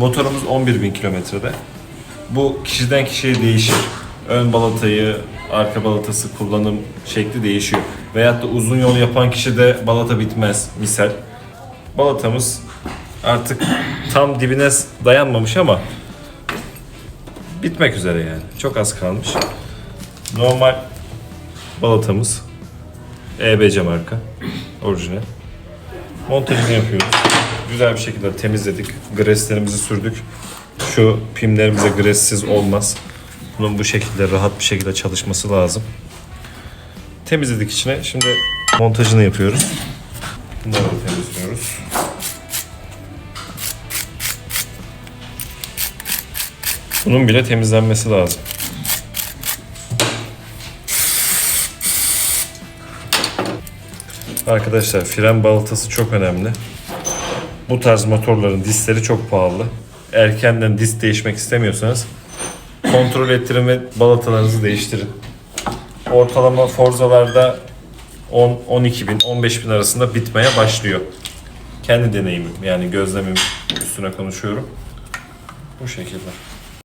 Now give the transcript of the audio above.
Motorumuz 11.000 kilometrede. Bu kişiden kişiye değişir. Ön balatayı, arka balatası kullanım şekli değişiyor. Veyahut da uzun yol yapan kişide balata bitmez misal. Balatamız artık tam dibine dayanmamış ama bitmek üzere yani. Çok az kalmış. Normal balatamız EBC marka. Orijinal. Montajını yapıyoruz. Güzel bir şekilde temizledik. Greslerimizi sürdük. Şu pimlerimize gressiz olmaz. Bunun bu şekilde rahat bir şekilde çalışması lazım. Temizledik içine. Şimdi montajını yapıyoruz. Bunları temizliyoruz. Bunun bile temizlenmesi lazım. Arkadaşlar fren balatası çok önemli. Bu tarz motorların diskleri çok pahalı. Erkenden disk değişmek istemiyorsanız kontrol ettirin ve balatalarınızı değiştirin. Ortalama Forza'larda 10 12 bin 15 bin arasında bitmeye başlıyor. Kendi deneyimim yani gözlemim üstüne konuşuyorum. Bu şekilde.